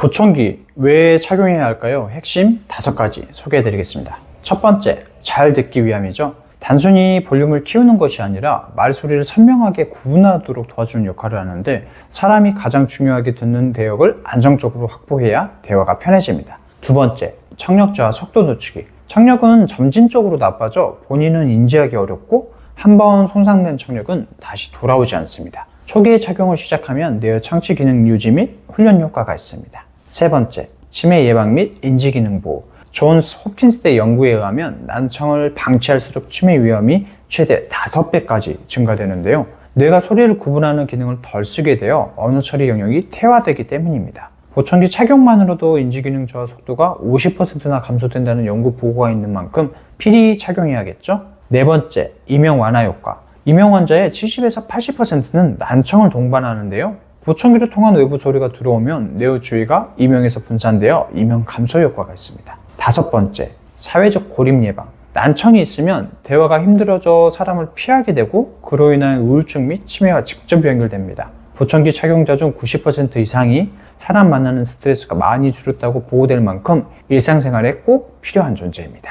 보청기 왜 착용해야 할까요? 핵심 다섯 가지 소개해 드리겠습니다. 첫 번째, 잘 듣기 위함이죠. 단순히 볼륨을 키우는 것이 아니라 말소리를 선명하게 구분하도록 도와주는 역할을 하는데 사람이 가장 중요하게 듣는 대역을 안정적으로 확보해야 대화가 편해집니다. 두 번째, 청력 저하 속도 늦추기. 청력은 점진적으로 나빠져 본인은 인지하기 어렵고 한 번 손상된 청력은 다시 돌아오지 않습니다. 초기에 착용을 시작하면 뇌의 청취 기능 유지 및 훈련 효과가 있습니다. 세 번째, 치매 예방 및 인지 기능 보호. 존 홉킨스대 연구에 의하면 난청을 방치할수록 치매 위험이 최대 5배까지 증가되는데요. 뇌가 소리를 구분하는 기능을 덜 쓰게 되어 언어 처리 영역이 퇴화되기 때문입니다. 보청기 착용만으로도 인지 기능 저하 속도가 50%나 감소된다는 연구 보고가 있는 만큼 필히 착용해야겠죠? 네 번째, 이명 완화 효과. 이명 환자의 70에서 80%는 난청을 동반하는데요. 보청기를 통한 외부 소리가 들어오면 뇌의 주위가 이명에서 분산되어 이명 감소 효과가 있습니다. 다섯 번째, 사회적 고립 예방. 난청이 있으면 대화가 힘들어져 사람을 피하게 되고 그로 인한 우울증 및 치매와 직접 연결됩니다. 보청기 착용자 중 90% 이상이 사람 만나는 스트레스가 많이 줄었다고 보고될 만큼 일상생활에 꼭 필요한 존재입니다.